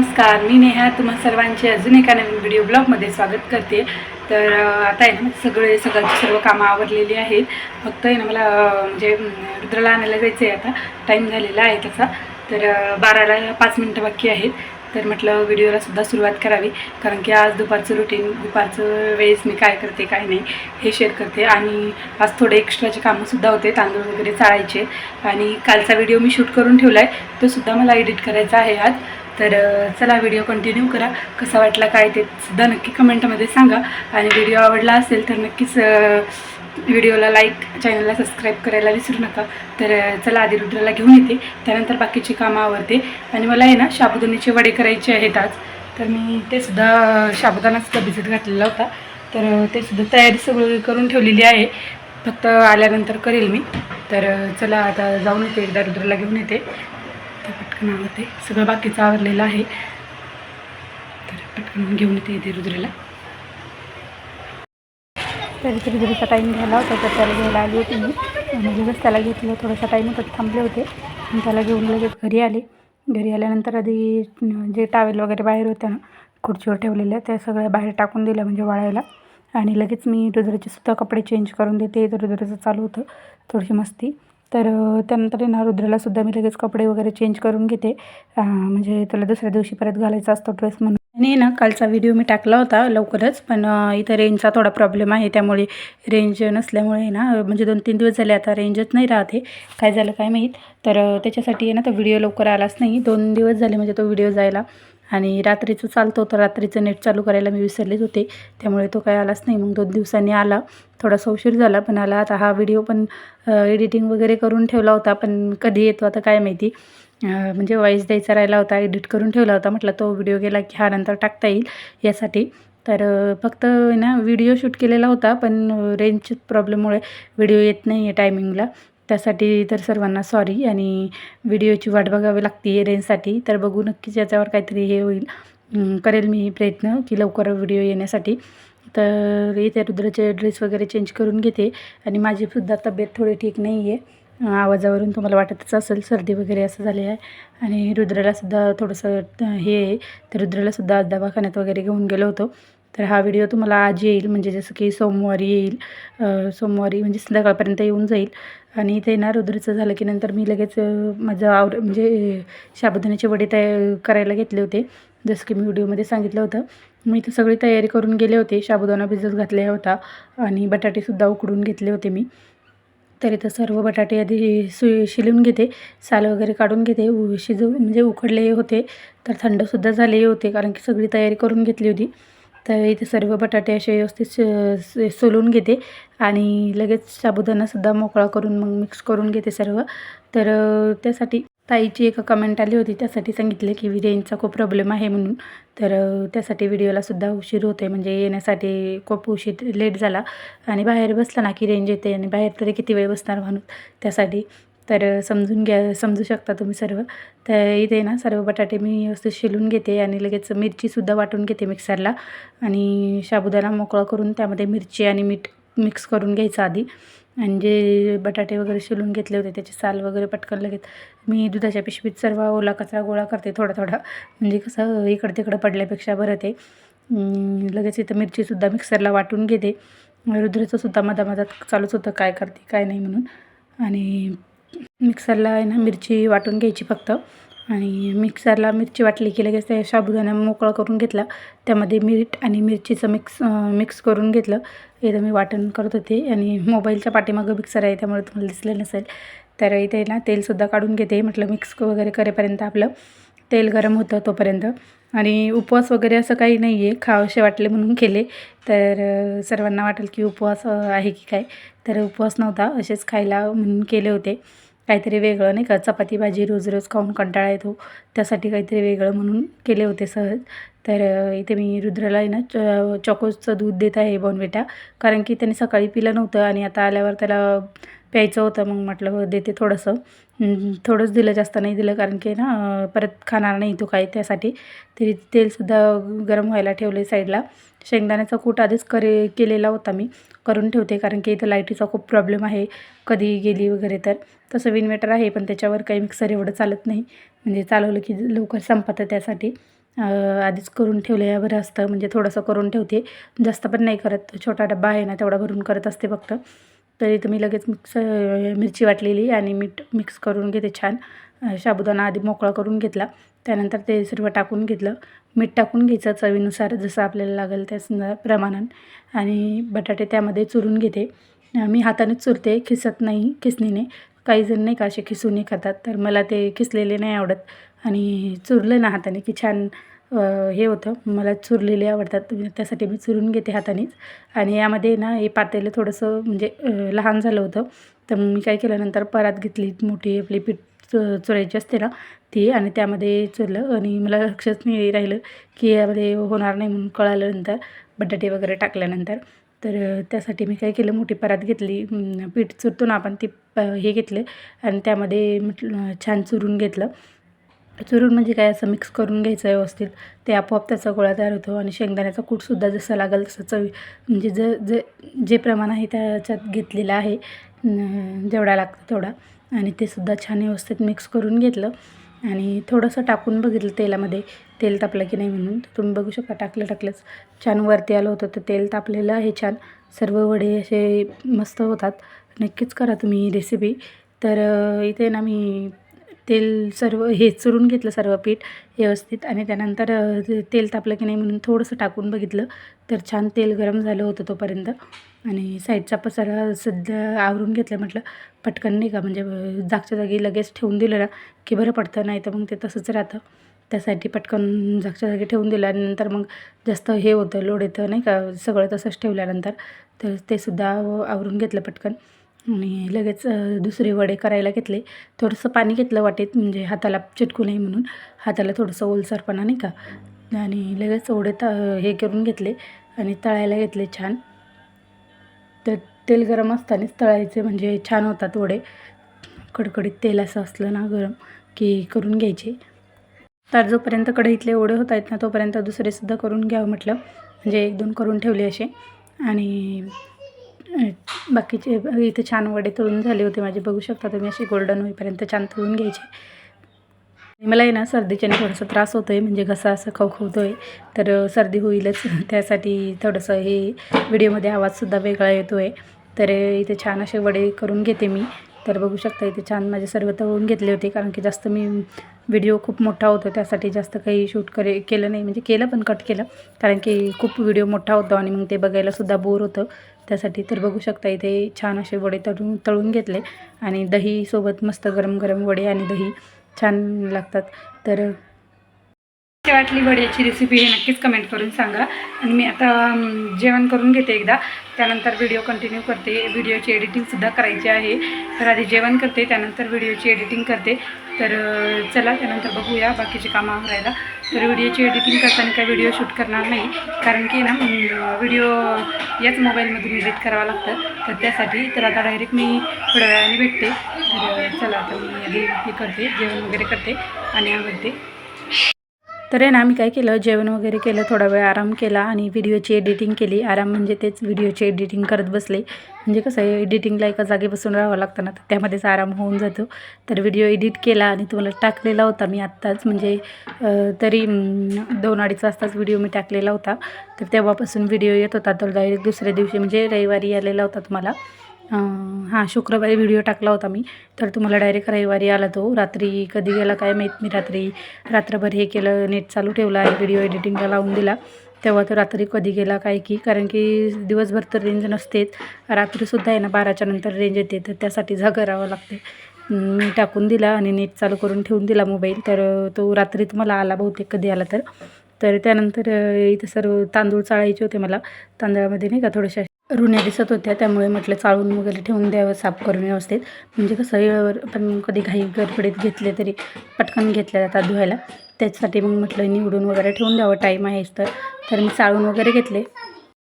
नमस्कार मी नेहा. तुम्हा सर्वांचे अजून एका नवीन व्हिडिओ ब्लॉगमध्ये स्वागत करते. तर आता आहे ना सगळे सगळ्याची सर्व कामं आवरलेली आहेत. फक्त आहे ना मला म्हणजे रुद्राला आणायला जायचं आहे आता. टाईम झालेला आहे त्याचा तर बाराला पाच मिनटं बाकी आहेत. तर म्हटलं व्हिडिओला सुद्धा सुरुवात करावी कारण की आज दुपारचं रुटीन दुपारचं वेळेस मी काय करते काय नाही हे शेअर करते. आणि आज थोडे एक्स्ट्राचे कामंसुद्धा होते तांदूळ वगैरे चाळायचे. आणि कालचा व्हिडिओ मी शूट करून ठेवला आहे तो सुद्धा मला एडिट करायचा आहे आज. तर चला व्हिडिओ कंटिन्यू करा. कसा वाटला काय ते सुद्धा नक्की कमेंटमध्ये सांगा. आणि व्हिडिओ आवडला असेल तर नक्कीच व्हिडिओला लाईक चॅनलला सबस्क्राईब करायला विसरू नका. तर चला आधी रुद्राला घेऊन येते. त्यानंतर बाकीची कामं आवडते आणि मला आहे ना साबुदाण्याचे वडे करायचे आहेत आज. तर मी ते सुद्धा साबुदाणासुद्धा भिजत घातलेला होता. तर ते सुद्धा तयारी सगळी करून ठेवलेली आहे. फक्त आल्यानंतर करेल मी. तर चला आता जाऊन येते. एकदा रुद्राला घेऊन येते. तर पटकन आवडते सगळं बाकीचं आवरलेलं आहे. तर पटकन घेऊन येते इथे रुद्रेला. तरी तरी रुद्रेचा टाईम घ्यायला होता तर त्याला घ्यायला आली होती मी. आणि त्याला घेतलं थोडासा टाईम होता थांबले होते. आणि त्याला घेऊन लगेच घरी आले. घरी आल्यानंतर आधी जे टावेल वगैरे बाहेर होत्या ना खुर्चीवर ठेवलेल्या त्या सगळ्या बाहेर टाकून दिल्या म्हणजे वाळायला. आणि लगेच मी रुद्राचे सुद्धा कपडे चेंज करून देते तर रुद्राचं चालू होतं थोडीशी मस्ती. तर त्यानंतर ना रुद्राला सुद्धा मी लगेच कपडे वगैरे चेंज करून घेते. म्हणजे त्याला दुसऱ्या दिवशी परत घालायचा असतो ड्रेस म्हणून. आणि ना कालचा व्हिडिओ मी टाकला होता लवकरच पण इथं रेंजचा थोडा प्रॉब्लेम आहे. त्यामुळे रेंज नसल्यामुळे ना म्हणजे दोन तीन दिवस झाले आता रेंजच नाही राहते काय झालं काय माहीत? तर त्याच्यासाठी आहे ना तो व्हिडिओ लवकर आलाच नाही. दोन दिवस झाले म्हणजे तो व्हिडिओ जायला. आणि रात्रीचं चालतो तर रात्रीचं नेट चालू करायला मी विसरलेच होते. त्यामुळे तो काय आलाच नाही. मग दोन दिवसांनी आला. थोडासा उशीर झाला पण आला. आता हा व्हिडिओ पण एडिटिंग वगैरे करून ठेवला होता पण कधी येतो आता काय माहिती? म्हणजे वॉईस द्यायचा राहिला होता एडिट करून ठेवला होता म्हटलं तो व्हिडिओ गेला की हा नंतर टाकता येईल यासाठी. तर फक्त ना व्हिडिओ शूट केलेला होता पण रेंजच्या प्रॉब्लेममुळे व्हिडिओ येत नाही आहे टायमिंगला. त्यासाठी तर सर्वांना सॉरी आणि व्हिडिओची वाट बघावी लागते रेंजसाठी. तर बघू नक्कीच याच्यावर काहीतरी हे होईल. करेल मी प्रयत्न की लवकर व्हिडिओ येण्यासाठी. तर इथे रुद्राचे ड्रेस वगैरे चेंज करून घेते आणि माझी सुद्धा तब्येत थोडी ठीक नाही आहे. आवाजावरून तुम्हाला वाटतच असेल सर्दी वगैरे असं झाले आहे. आणि रुद्रालासुद्धा थोडंसं हे आहे. तर रुद्रालासुद्धा आज दवाखान्यात वगैरे घेऊन गेलो होतो. तर हा व्हिडिओ तुम्हाला आज येईल. म्हणजे जसं की सोमवारी येईल. सोमवारी म्हणजे संध्याकाळपर्यंत येऊन जाईल. आणि इथे ना रुद्राचं झालं की नंतर मी लगेच माझं आवर म्हणजे शाबुदाण्याचे वडे तयार करायला घेतले होते. जसं की मी व्हिडिओमध्ये सांगितलं होतं. मी इथं सगळी तयारी करून गेले होते. शाबुदाना भिजत घातलेला होता आणि बटाटेसुद्धा उकडून घेतले होते मी. तर इथं सर्व बटाटे आधी सु शिलून घेते. साल वगैरे काढून घेते. उ- शिजव म्हणजे उकडले होते. तर थंडसुद्धा झाले होते कारण की सगळी तयारी करून घेतली होती. तर इथे सर्व बटाटे असे व्यवस्थित स- सोलून घेते. आणि लगेच साबुदाणासुद्धा मोकळा करून मग मिक्स करून घेते सर्व. तर त्यासाठी ताईची एक कमेंट आली होती त्यासाठी सांगितले की रेंजचा खूप प्रॉब्लेम आहे म्हणून. तर त्यासाठी व्हिडिओलासुद्धा उशीर होते म्हणजे येण्यासाठी खूप उशीर लेट झाला. आणि बाहेर बसला ना की रेंज येते आणि बाहेर तरी किती वेळ बसणार म्हणून त्यासाठी. तर समजून घ्या समजू शकता तुम्ही सर्व. तर इथे ना सर्व बटाटे मी व्यवस्थित शिलून घेते आणि लगेच मिरचीसुद्धा वाटून घेते मिक्सरला आणि साबुदाणा मोकळा करून त्यामध्ये मिरची आणि मीठ मिक्स करून घ्यायचं आधी. आणि जे बटाटे वगैरे शिलून घेतले होते त्याचे साल वगैरे पटकन लगेच. मी दुधाच्या पिशवीत सर्व ओला कचरा गोळा करते थोडा थोडा. म्हणजे कसं इकडं तिकडं पडल्यापेक्षा बरं ते. लगेच इथं मिरचीसुद्धा मिक्सरला वाटून घेते. रुद्राचं सुद्धा मधा मधात चालूच होतं काय करते काय नाही म्हणून. आणि मिक्सरला आहे ना मिरची वाटून घ्यायची फक्त. आणि मिक्सरला मिरची वाटली की लगेच त्या साबुदाणा मोकळा करून घेतला. त्यामध्ये मीठ आणि मिरचीचं मिक्स मिक्स करून घेतलं. इथं मी वाटण करत होते आणि मोबाईलच्या पाठीमागं मिक्सर आहे त्यामुळे तुम्हाला दिसलं नसेल. तर इथे ना तेलसुद्धा काढून घेते म्हटलं मिक्स वगैरे करेपर्यंत आपलं तेल गरम होतं तोपर्यंत. आणि उपवास वगैरे असं काही नाही आहे खावसे वाटले म्हणून केले. तर सर्वांना वाटेल की उपवास आहे की काय. तर उपवास नव्हता असेच खायला म्हणून केले होते. काहीतरी वेगळं नाही का? चपाती भाजी रोज रोज खाऊन कंटाळा येतो. त्यासाठी काहीतरी वेगळं म्हणून केले होते सहज. तर इथे मी रुद्राला आहे ना च चॉकोचं दूध देत आहे बॉनविटा. कारण की त्याने सकाळी पिलं नव्हतं आणि आता आल्यावर त्याला प्यायचं होतं. मग म्हटलं हो, देते थोडंसं. थोडंच दिलं जास्त नाही दिलं. कारण की ना परत खाणार नाही तो काय त्यासाठी. तरी तेलसुद्धा गरम व्हायला ठेवले साईडला. शेंगदाण्याचा कूट आधीच करे केलेला होता मी. करून ठेवते. कारण की इथं लाईटीचा खूप प्रॉब्लेम आहे. कधी गेली वगैरे तर. तसं विन्व्हर्टर आहे पण त्याच्यावर काही मिक्सर एवढं चालत नाही. म्हणजे चालवलं की लवकर संपतं त्यासाठी. आधीच करून ठेवले बरं असतं. म्हणजे थोडंसं करून ठेवते. जास्त पण नाही करत. छोटा डब्बा आहे ना तेवढा भरून करत असते फक्त. तरी तुम्ही लगेच मिक्स मिरची वाटलेली आणि मीठ मिक्स करून घेते छान. साबुदाणा आधी मोकळा करून घेतला. त्यानंतर ते सर्व टाकून घेतलं. मीठ टाकून घ्यायचं चवीनुसार जसं आपल्याला लागेल त्याच प्रमाणात आणि बटाटे त्यामध्ये चुरून घेते. मी हातानेच चुरते खिसत नाही खिसणीने. काही जण नाही का असे खिसून खातात. तर मला ते खिसलेले नाही आवडत. आणि चुरलं ना हाताने की छान हे होतं. मला चुरलेले आवडतात. त्यासाठी मी चुरून घेते हातानेच. आणि यामध्ये ना हे पातेलं थोडंसं म्हणजे लहान झालं होतं. तर मग मी काय केलं नंतर परात घेतली मोठी आपली पीठ चुरायची असते ना ती आणि त्यामध्ये चुरलं. आणि मला लक्षच नाही राहिलं की यामध्ये होणार नाही म्हणून कळालं नंतर. बटाटे वगैरे टाकल्यानंतर. तर त्यासाठी मी काय केलं मोठी परात घेतली पीठ चुरतो ना आपण ती प हे घेतले आणि त्यामध्ये म्हटलं छान चुरून घेतलं. चुरून म्हणजे काय असं मिक्स करून घ्यायचं व्यवस्थित. ते आपोआप त्याचा गोळा तयार होतो आणि शेंगदाण्याचा कूटसुद्धा जसं लागेल तसं चवी म्हणजे ज जे जे प्रमाण आहे त्याच्यात घेतलेलं आहे जेवढा लागतं तेवढा. आणि ते सुद्धा छान व्यवस्थित मिक्स करून घेतलं. आणि थोडंसं टाकून बघितलं तेलामध्ये. तेल तापलं की नाही म्हणून. तर तुम्ही बघू शकता टाकलं टाकलंच. छान वरती आलं होतं तर तेल तापलेलं आहे छान. सर्व वडे असे मस्त होतात. नक्कीच करा तुम्ही रेसिपी तर इथे ना मी तेल सर्व हे चुरून घेतलं सर्व पीठ व्यवस्थित आणि त्यानंतर ते तेल तापलं की नाही म्हणून थोडंसं टाकून बघितलं. तर छान तेल गरम झालं होतं तोपर्यंत. आणि साईडचा पसारा सध्या आवरून घेतलं म्हटलं पटकन नाही का? म्हणजे जागच्या जागी लगेच ठेवून दिलं ना की बरं पडतं नाही तर मग ते तसंच राहतं. त्यासाठी पटकन जागच्या जागी ठेवून दिलं आणि नंतर मग जास्त हे होतं लोड येतं नाही का? सगळं तसंच ठेवल्यानंतर. तर ते सुद्धा आवरून घेतलं पटकन. आणि लगेच दुसरे वडे करायला घेतले. थोडंसं पाणी घेतलं वाटेत म्हणजे हाताला चिटकू नये म्हणून. हाताला थोडंसं ओलसरपणा नाही का? आणि लगेच वडे त हे करून घेतले आणि तळायला घेतले छान. तर तेल गरम असतानाच तळायचे म्हणजे छान होतात वडे. कडकडीत तेल असं असलं ना गरम की करून घ्यायचे. तर जोपर्यंत कढईतले ओढे होत आहेत ना तोपर्यंत दुसरेसुद्धा करून घ्यावं म्हटलं. म्हणजे एक दोन करून ठेवले असे. आणि बाकीचे इथे छान वडे तळून झाले होते माझे. बघू शकता तुम्ही असे गोल्डन होईपर्यंत छान तळून घ्यायचे. मला आहे ना सर्दीच्याने थोडासा त्रास होतो आहे म्हणजे घसा असं खवखवतो आहे तर सर्दी होईलच. त्यासाठी थोडंसं हे व्हिडिओमध्ये आवाजसुद्धा वेगळा येतो आहे तर इथे छान असे वडे करून घेते मी. तर बघू शकता इथे छान माझे सर्व तळून घेतले होते कारण की जास्त मी व्हिडिओ खूप मोठा होतो. त्यासाठी जास्त काही शूट करे केलं नाही. म्हणजे केलं पण कट केलं. कारण की खूप व्हिडिओ मोठा होतो आणि मग ते बघायलासुद्धा बोर होतं. त्यासाठी तर बघू शकता इथे छान असे वडे तळून तळून घेतले. आणि दहीसोबत मस्त गरम गरम वडे आणि दही छान लागतात. तर वाटली वड्याची रेसिपी हे नक्कीच कमेंट करून सांगा. आणि मी आता जेवण करून घेते एकदा. त्यानंतर व्हिडिओ कंटिन्यू करते. व्हिडिओची एडिटिंगसुद्धा करायची आहे. तर आधी जेवण करते त्यानंतर व्हिडिओची एडिटिंग करते. तर चला त्यानंतर बघूया बाकीचे कामं आवरायला तर व्हिडिओची एडिटिंग करताना काही व्हिडिओ शूट करणार नाही. कारण की ना व्हिडिओ याच मोबाईलमधून एडिट करावं लागतं. तर त्यासाठी तर आता डायरेक्ट मी थोड्या वेळाने भेटते. तर चला आता मी आधी हे करते जेवण वगैरे करते आणि आवडते तर आहे ना आम्ही काय केलं जेवण वगैरे केलं थोडा वेळ आराम केला आणि व्हिडिओची एडिटिंग केली. आराम म्हणजे तेच व्हिडिओची एडिटिंग करत बसले. म्हणजे कसं आहे एडिटिंगला एका जागी बसून राहावं लागतं ना तर त्यामध्येच आराम होऊन जातो. तर व्हिडिओ एडिट केला आणि तुम्हाला टाकलेला होता मी आत्ताच. म्हणजे तरी दोन अडीच वाजताच व्हिडिओ मी टाकलेला होता. तर तेव्हापासून व्हिडिओ येत होता तर डायरेक्ट दुसऱ्या दिवशी म्हणजे रविवारी आलेला होता तुम्हाला. हां शुक्रवारी व्हिडिओ टाकला होता मी. तर तुम्हाला डायरेक्ट रविवारी आला तो. रात्री कधी गेला काय माहीत मी रात्री रात्रभर हे केलं नेट चालू ठेवला आहे व्हिडिओ एडिटिंगला लावून दिला. तेव्हा तो रात्री कधी गेला काय की कारण की दिवसभर तर रेंज नसतेच. रात्रीसुद्धा आहे ना बाराच्या नंतर रेंज येते. तर त्यासाठी झा राहावं लागते. मी टाकून दिला आणि नेट चालू करून ठेवून दिला मोबाईल तर तो रात्री तुम्हाला आला बहुतेक कधी आला तर. तर त्यानंतर इथं सर्व तांदूळ चाळायचे होते मला. तांदळामध्ये नाही का थोडेसे रुण्या दिसत होत्या त्यामुळे म्हटलं चाळून वगैरे ठेवून द्यावं साफ करून व्यवस्थित. म्हणजे कसं वेळेवर पण कधी घाई गडबडीत घेतले तरी पटकन घेतल्या जातात धुवायला. त्याच्यासाठी मग म्हटलं निवडून वगैरे ठेवून द्यावं टाईम आहेच तर. तर मी चाळून वगैरे घेतले.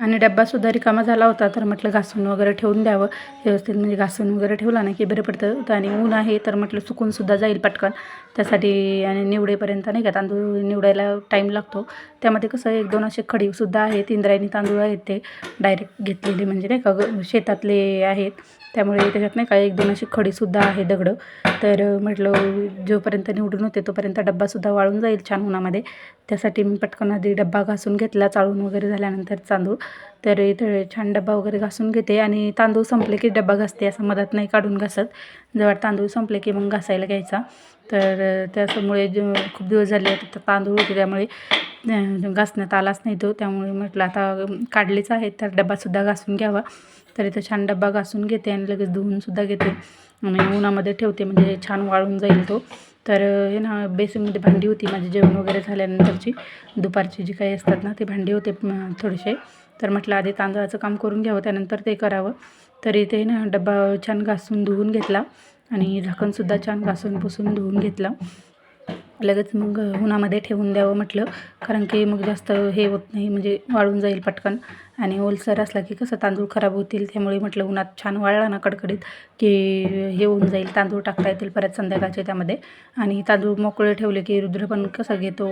आणि डब्बासुद्धा रिकामा झाला होता तर म्हटलं घासून वगैरे ठेवून द्यावं. व्यवस्थित म्हणजे घासून वगैरे ठेवला ना की बरं पडतं. आणि ऊन आहे तर म्हटलं सुकूनसुद्धा जाईल पटकन. त्यासाठी आणि निवडेपर्यंत नाही का तांदूळ निवडायला टाईम लागतो. त्यामध्ये कसं एक दोन असे खडीसुद्धा आहेत इंद्रायणी तांदूळ आहेत ते डायरेक्ट घेतलेले म्हणजे नाही का ग- शेतातले आहेत. त्यामुळे त्याच्यात नाही का एक दोन अशी खडीसुद्धा आहे दगडं. तर म्हटलं जोपर्यंत निवडून होते तोपर्यंत डब्बासुद्धा वाळून जाईल छान उन्हामध्ये. त्यासाठी मी पटकन आधी डब्बा घासून घेतला चाळून वगैरे झाल्यानंतर तांदूळ तर इथं छान डब्बा वगैरे घासून घेते आणि तांदूळ संपले की डब्बा घासते असं मधात नाही काढून घासत. जेव्हा तांदूळ संपले की मग घासायला घ्यायचा. तर त्याच्यामुळे खूप दिवस झाले तर तांदूळ होते त्यामुळे घासण्यात आलाच नाही तो. त्यामुळे म्हटलं आता काढलीच आहे तर डब्बासुद्धा घासून घ्यावा. तर इथं छान डब्बा घासून घेते आणि लगेच धुवूनसुद्धा घेते. आणि उन्हामध्ये ठेवते म्हणजे छान वाळून जाईल तो. तर हे ना बेसिनमध्ये भांडी होती माझी जेवण वगैरे झाल्यानंतरची. दुपारची जी काही असतात ना ती भांडी होते थोडेसे तर म्हटलं आधी तांदळाचं काम करून घ्यावं त्यानंतर ते करावं. तर इथे ना डब्बा छान घासून धुवून घेतला आणि झाकणसुद्धा छान घासून पुसून धुवून घेतला. लगेच मग उन्हामध्ये ठेवून द्यावं म्हटलं. कारण की मग जास्त हे होत नाही म्हणजे वाळून जाईल पटकन. आणि ओलसर असला की कसं तांदूळ खराब होतील त्यामुळे म्हटलं उन्हात छान वाळला ना कडकडीत की हे होऊन जाईल तांदूळ टाकता येतील परत संध्याकाळचे त्यामध्ये. आणि तांदूळ मोकळे ठेवले की रुद्र पण कसं घेतो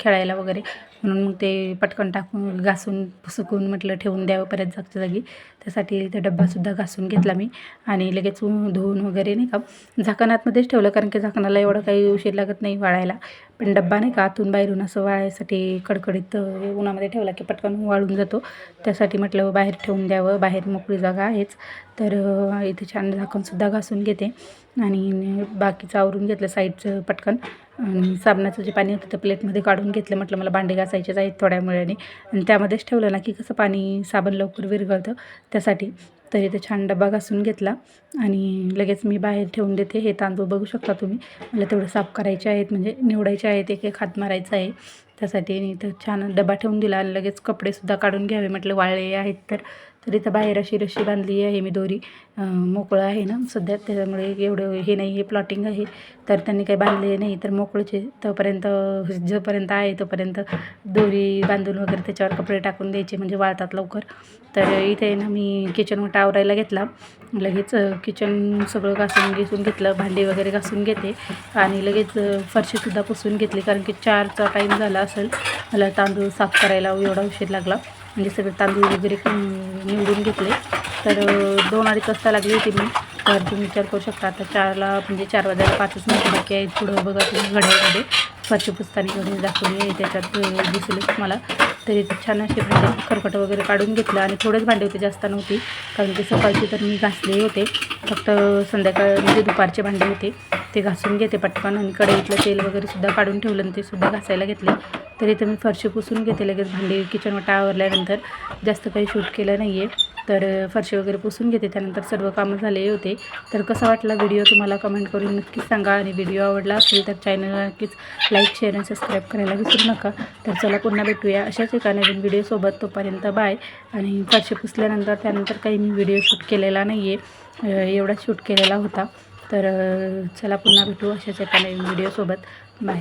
खेळायला वगैरे. म्हणून मग ते पटकन टाकून घासून सुकून म्हटलं ठेवून द्यावं परत जागच्या जागी. त्यासाठी ते डब्बासुद्धा घासून घेतला मी. आणि लगेच धुवून वगैरे नाही का झाकण आतमध्येच ठेवलं कारण की झाकणाला एवढं काही उशीर लागत नाही वाळायला. पण डब्बा नाही का आतून बाहेरून असं वाळायसाठी कडकडीत उन्हामध्ये ठेवला की पटकन वाळून जातो. त्यासाठी म्हटलं बाहेर ठेवून द्यावं बाहेर मोकळी जागा आहेच. तर इथे छान झाकणसुद्धा घासून घेते. आणि बाकीचं आवरून घेतलं साईडचं पटकन. आणि साबणाचं जे पाणी होतं ते प्लेटमध्ये काढून घेतलं. म्हटलं मला भांडे घासायचेच आहेत थोड्या वेळाने. आणि त्यामध्येच ठेवलं ना की कसं पाणी साबण लवकर विरघळतं. त्यासाठी तर इथे छान डबा घासून घेतला. आणि लगेच मी बाहेर ठेवून देते. हे तांदूळ बघू शकता तुम्ही. मला तेवढं साफ करायचे आहेत. म्हणजे निवडायचे आहेत. एक एक हात मारायचा आहे. त्यासाठी आणि इथं छान डबा ठेवून दिला. आणि लगेच कपडेसुद्धा काढून घ्यावे म्हटलं. वाळले आहेत तर तर इथं बाहेर अशी रशी बांधली आहे मी दोरी मोकळं आहे ना सध्या त्याच्यामुळे एवढं हे नाही हे प्लॉटिंग आहे. तर त्यांनी काही बांधले नाही तर मोकळचे तोपर्यंत जोपर्यंत आहे तोपर्यंत दोरी बांधून वगैरे त्याच्यावर कपडे टाकून द्यायचे म्हणजे वाळतात लवकर. तर इथे ना मी किचन टावरायला आवरायला घेतला. लगेच किचन सगळं घासून घेसून घेतलं भांडी वगैरे घासून घेते. आणि लगेच फरशीसुद्धा पुसून घेतली कारण की चारचा टाईम झाला असेल. मला तांदूळ साफ करायला एवढा उशीर लागला. म्हणजे सगळे तांदूळ वगैरे निवडून घेतले. तर दोन अडीच वाजता लागली होती मी. तर तुम्ही विचार करू शकता आता चारला म्हणजे चार वाजायला पाचच मिनिटं बाकी आहेत. पुढं बघा तुम्ही घड्याळमध्ये स्वच्छपुस्तानी पुसताना घडी दाखवली आहे. त्याच्यात दिसले तुम्हाला. मला तरी छान असे भांडे खरकटं वगैरे काढून घेतलं आणि थोडेच भांडे होते जास्त नव्हती. कारण की सकाळची तर मी घासले होते. फक्त संध्याकाळ म्हणजे दुपारचे भांडे होते. ते घासून घेते पटकन आणि कढईतलं तेल वगैरे सुद्धा काढून ठेवलं आणि ते सुद्धा घासायला घेतले. तर इथं मी फरशी पुसून घेते लगेच. भांडी किचन वाटा आवरल्यानंतर जास्त काही शूट केलं नाही आहे तर फरशी वगैरे पुसून घेते. त्यानंतर सर्व कामं झाले होते. तर कसा वाटला व्हिडिओ तुम्हाला कमेंट करून नक्कीच सांगा. आणि व्हिडिओ आवडला असेल तर चॅनलला नक्कीच लाईक शेअर आणि सबस्क्राईब करायला विसरू नका. तर चला पुन्हा भेटूया अशाच एका नवीन व्हिडिओसोबत तोपर्यंत बाय आणि फरशी पुसल्यानंतर त्यानंतर काही मी व्हिडिओ शूट केलेला नाही आहे एवढा शूट केलेला होता. तर चला पुन्हा भेटू अशाच एका नवीन व्हिडिओसोबत बाय